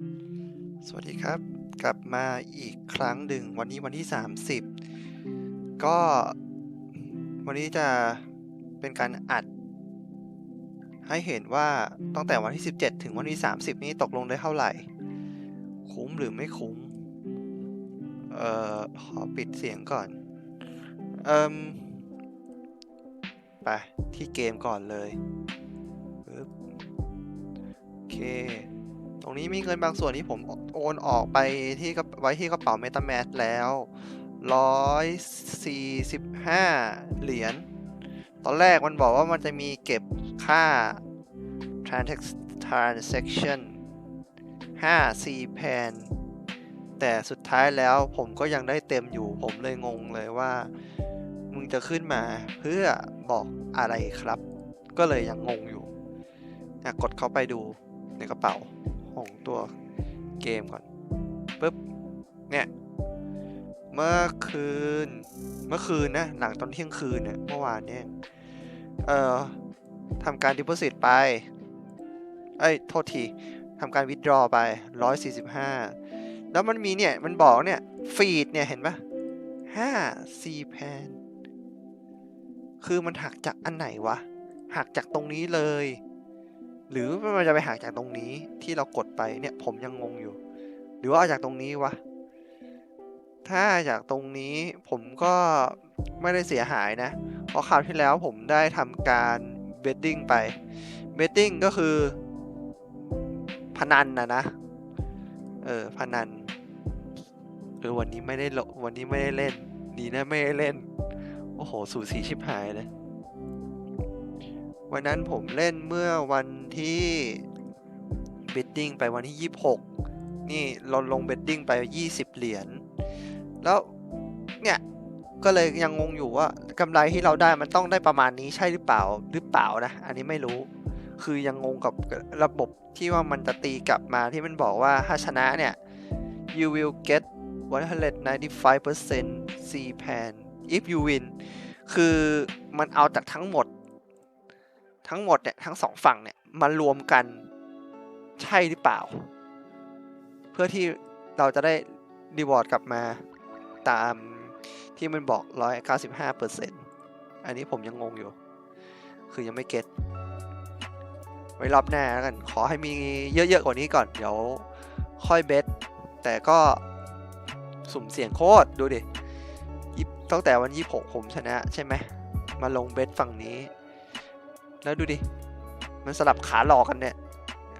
สวัสดีครับ กลับมาอีกครั้งหนึ่งวันนี้วันที่ 30 ก็วันนี้จะเป็นการอัด ให้เห็นว่าตั้งแต่วันที่ 17 ถึงวันที่ 30 นี้ตกลงได้เท่าไหร่ คุ้มหรือไม่คุ้ม เอ่อ ขอปิดเสียงก่อน เอ่มไป ที่เกมก่อนเลยปึ๊บโอเค ตรงนี้มีเงินบางส่วนที่ผมโอนออกไปที่ไว้ที่กระเป๋า MetaMask แล้ว 145 เหรียญ ตอนแรกมันบอกว่ามันจะมีเก็บค่า transac- transaction 5 C pan แต่สุดท้ายแล้วผมก็ยังได้เต็มอยู่ ผมเลยงงเลยว่า มึงจะขึ้นมาเพื่อบอกอะไรครับ ก็เลยยังงงอยู่กดเข้าไปดูในกระเป๋า ของตัวเกมก่อนปุ๊บเนี่ยเมื่อคืนเมื่อคืนนะหลังตอนเที่ยงคืนเนี่ยเมื่อวานเนี่ยเอ่อทำการ deposit ไปเอ้ยโทษทีทำการ withdraw ไป 145 แล้วมันมีเนี่ย มันบอกเนี่ยฟีดเนี่ย เห็นปะ5 C pan คือมันหักจากอันไหนวะ หักจากตรงนี้เลย หรือมันจะไปหักจากตรงนี้ที่เรากดไปเนี่ยผมยังงงอยู่ หรือว่าเอาจากตรงนี้วะถ้าจากตรงนี้ผมก็ไม่ได้เสียหายนะ เพราะคราวที่แล้วผมได้ทำการเบดดิ้งไปเบดดิ้งก็คือพนันนะนะ เออพนันเออวันนี้ไม่ได้ลวันนี้ไม่ได้เล่น ดีนะไม่ได้เล่น โอ้โห สูสีชิบหายเลย วันนั้นผมเล่นเมื่อวันที่เบดดิ้งไปวันที่ 26 นี่เราลงเบดดิ้งไป 20 เหรียญ แล้วเนี่ย ก็เลยยังงงอยู่ว่ากำไรที่เราได้มันต้องได้ประมาณนี้ใช่หรือเปล่าหรือเปล่านะ อันนี้ไม่รู้ คือยังงงกับระบบที่ว่ามันจะตีกลับมาที่มันบอกว่าถ้าชนะเนี่ย you will get 195% C pan if you win คือมันเอาจากทั้งหมด ทั้งหมดเนี่ยทั้งสองฝั่งเนี่ยมารวมกันใช่หรือเปล่า เพื่อที่เราจะได้รีวอร์ดกลับมาตามที่มันบอก 195%อันนี้ผมยังงงอยู่ คือยังไม่เก็ตไว้รอบหน้าแล้วกัน ขอให้มีเยอะๆกว่านี้ก่อน เดี๋ยวค่อยเบสแต่ก็สุ่มเสี่ยงโคตร ดูดิตั้งแต่วันยี่หกผมชนะใช่ไหม มาลงเบสฝั่งนี้ แล้วดูดิ มันสลับขาหลอกกันเนี่ย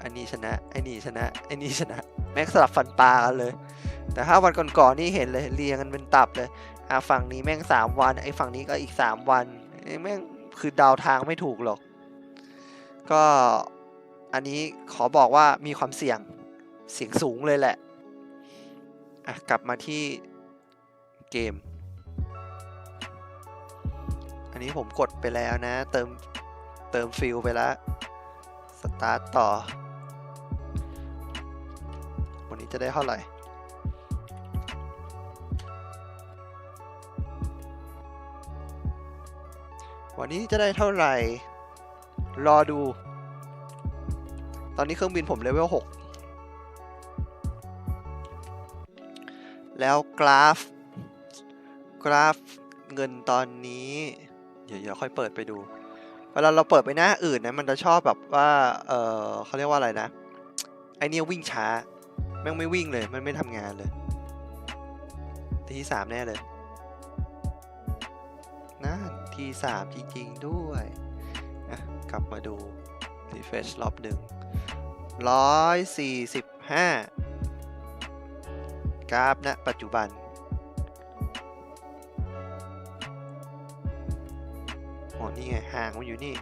อันนี้ชนะไอ้นี่ชนะไอ้นี่ชนะ แม็กสลับฟันปลากันเลย แต่ถ้าวันก่อนๆนี่เห็นเลยเรียงกันเป็นตับเลยอะฝั่งนี้แม่งสามวัน ไอ้ฝั่งนี้ก็อีกสามวันไอ้แม่งคือดาวทางไม่ถูกหรอก ก็อันนี้ขอบอกว่ามีความเสี่ยงเสียงสูงเลยแหละ อะ กลับมาที่เกม อันนี้ผมกดไปแล้วนะ เติม เติมฟิลไปแล้วสตาร์ทต่อ วันนี้จะได้เท่าไหร่วันนี้จะได้เท่าไหร่ รอดู ตอนนี้เครื่องบินผมเลเวล 6 แล้วกราฟ กราฟเงินตอนนี้ เดี๋ยวเดี๋ยวค่อยเปิดไปดู เวลาเราเปิดไปหน้าอื่นนะมันจะชอบแบบว่า เออเขาเรียกว่าอะไรนะ ไอเนี้ยวิ่งช้า แม่งไม่วิ่งเลย มันไม่ทำงานเลยที่สามแน่เลยนั่นที่สามจริงๆด้วยกลับมาดู refresh รอบหนึ่งร้อยสี่สิบห้ากราฟณปัจจุบัน นี่ไงห่างมันอยู่นี่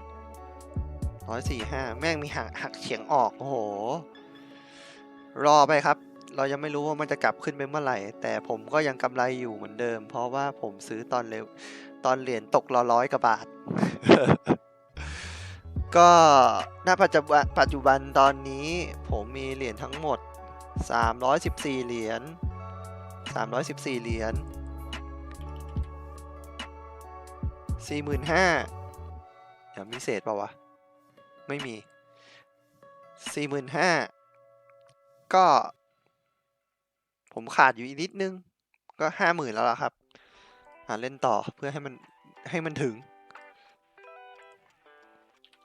ร้อยสี่ห้าแม่งมีหักหักเฉียงออก โอ้โห รอไปครับ เรายังไม่รู้ว่ามันจะกลับขึ้นไปเมื่อไหร่ แต่ผมก็ยังกำไรอยู่เหมือนเดิม เพราะว่าผมซื้อตอนเร็ว ตอนเหรียญตกละร้อยกว่าบาท ก็ณปัจจุบันปัจจุบันตอนนี้ผมมีเหรียญทั้งหมด 314 เหรียญ 314 เหรียญ45,000 เดี๋ยวมีเศษเปล่าวะ ไม่มี45,000ก็ ผมขาดอยู่อีกนิดนึง ก็ห้าหมื่นแล้วล่ะครับหาเล่นต่อเพื่อให้มันให้มันถึง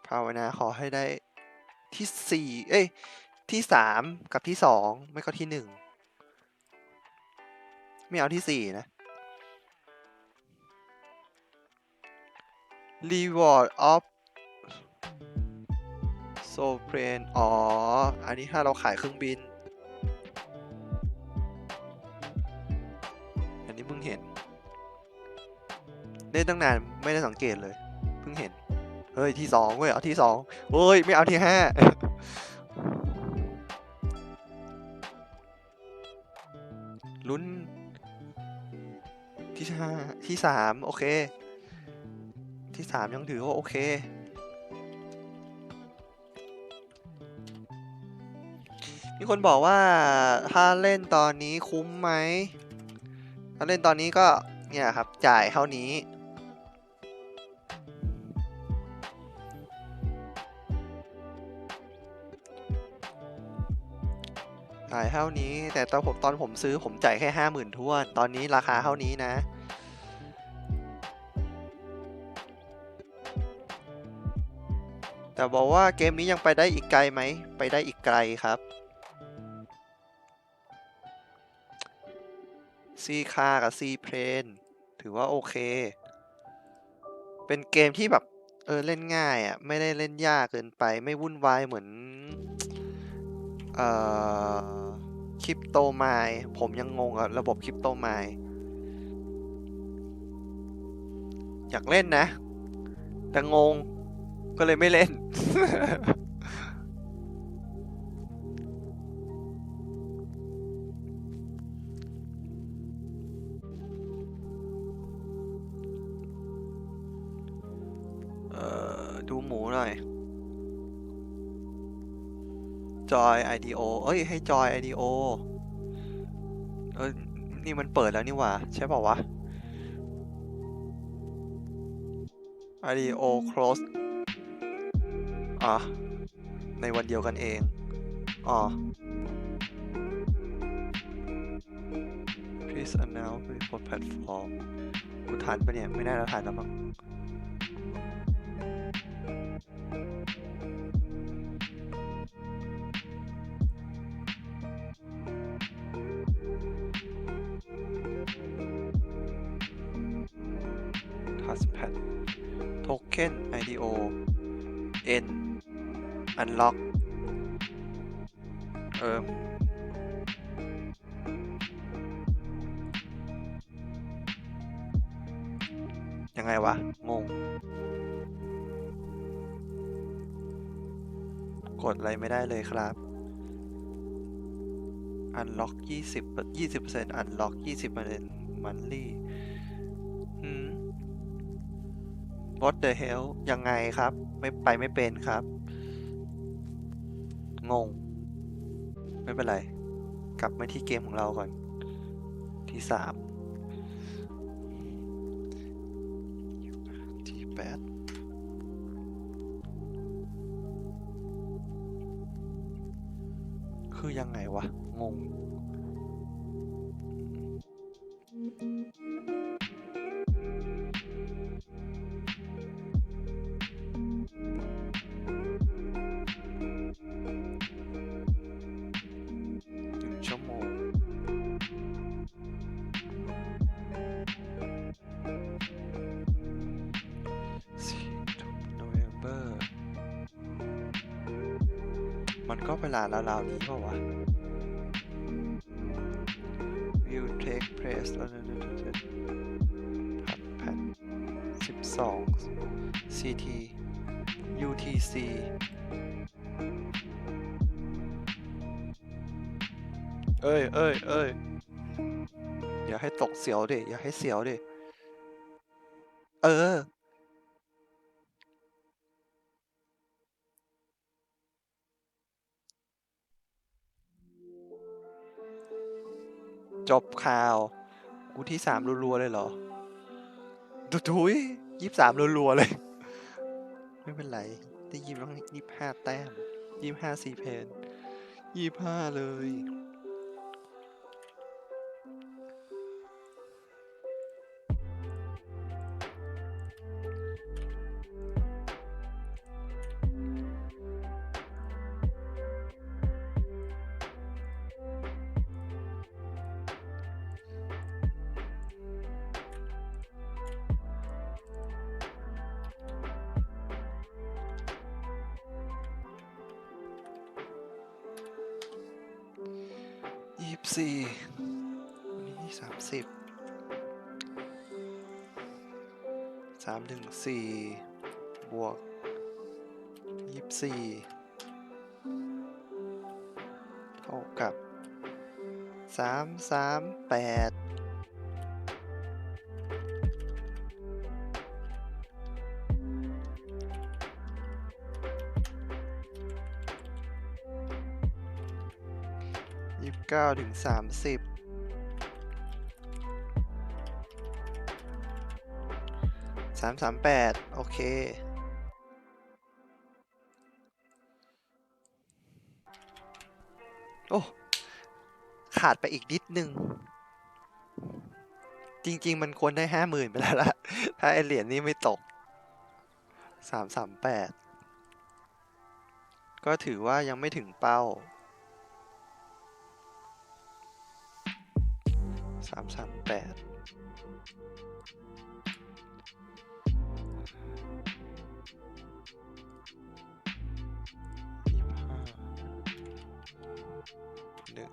ภาวนาขอให้ได้ที่สี่เอ้ย ที่สามกับที่สองไม่ก็ที่หนึ่งไม่เอาที่สี่นะ reward of s o p r a n อ๋อ อันนี้ถ้าเราขายเครื่องบิน อันนี้เพิ่งเห็น เล่นตั้งนานไม่ได้สังเกตเลย เพิ่งเห็น เฮ้ย ที่สองเว้ย เอาที่สองเฮ้ย ไม่เอาที่ห้าลุ้นที่ห้าที่สามโอเค ที่สามยังถือว่าโอเคมีคนบอกว่าถ้าเล่นตอนนี้คุ้มไหม ถ้าเล่นตอนนี้ก็เนี่ยครับจ่ายเท่านี้ จ่ายเท่านี้แต่ตอนผมตอนผมซื้อผมจ่ายแค่ห้าหมื่นทวน ตอนนี้ราคาเท่านี้นะ แต่บอกว่าเกมนี้ยังไปได้อีกไกลไหม ไปได้อีกไกลครับซีคากับซีเพลนถือว่าโอเค เป็นเกมที่แบบเออเล่นง่ายอะ่ะ ไม่ได้เล่นยากเกินไป ไม่วุ่นวายเหมือนเอ่อคริปโตไมล์ผมยังงงกับระบบคริปโตไมล์อยากเล่นนะ แต่งง ก็เลยไม่เล่น เอ่อ ดูหมูหน่อย จอย IDO เอ้ย ให้จอย IDO เออนี่มันเปิดแล้วนี่หว่า ใช่เปล่าวะ IDO close อะในวันเดียวกันเอง อ๋อ please announce before platform กูทันปะเนี่ย ไม่น่าจะทันแล้วมั้งันล็อกเออยังไงวะ งง กดอะไรไม่ได้เลยครับอันล็อกยี่สิบยี่สิบเปอร์เซ็นต์อันล็อกยี่สิบเปอร์เซ็นต์มันลี่ what the hell ยังไงครับ ไม่ไปไม่เป็นครับ งง ไม่เป็นไร กลับมาที่เกมของเราก่อน ที่สามที่แปดคือยังไงวะ งงห ก็เวลาราวๆนี้เปล่าวะ will take place แล้วนะผัดแผ่นสิบสอง CT UTC เอ้ยเอ้ยเอ้ยอย่าให้ตกเสียวดิ อย่าให้เสียวดิ เออ จบข่าว กูที่สามรัวๆเลยเหรอดุดุยยี่สามรัวๆเลย ไม่เป็นไร ได้ยี่สิบยี่ห้าแต้มยี่ห้าสี่เพนยี่ห้าเลย สี่นี่สามสิบสามถึงสี่บวกยี่สี่เท่ากับสามสามแปด ยี่สิบเก้าถึงสามสิบสามสามแปดโอเคโอ้ ขาดไปอีกนิดนึง จริง ๆ มันควรได้ห้าหมื่นไปแล้วล่ะ ถ้าไอเหรียญนี้ไม่ตกสามสามแปดก็ถือว่ายังไม่ถึงเป้า สามสามแปดยี่ห้าหนึ่ง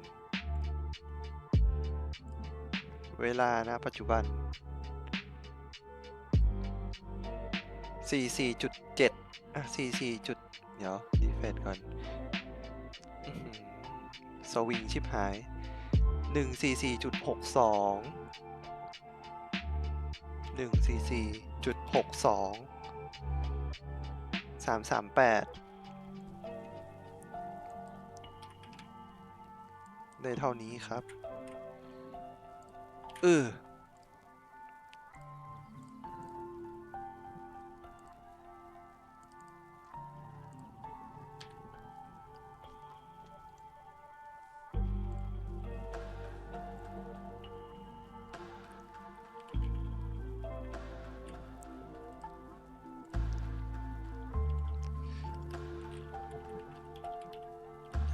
เวลานะปัจจุบัน 44.7 อะ 44จุดเดี๋ยว ดีเฟนก่อน สวิงชิบหาย 144.62 144.62 338 ได้เท่านี้ครับ เออ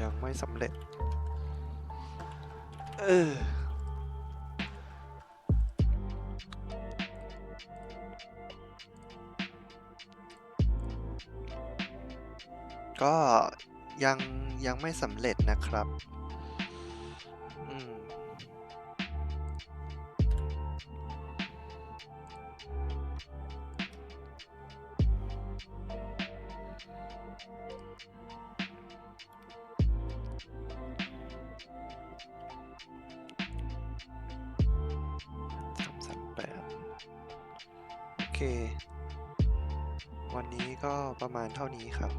ยังไม่สำเร็จ เออก็ยังยังไม่สำเร็จนะครับ สามสามแปดโอเค วันนี้ก็ประมาณเท่านี้ครับ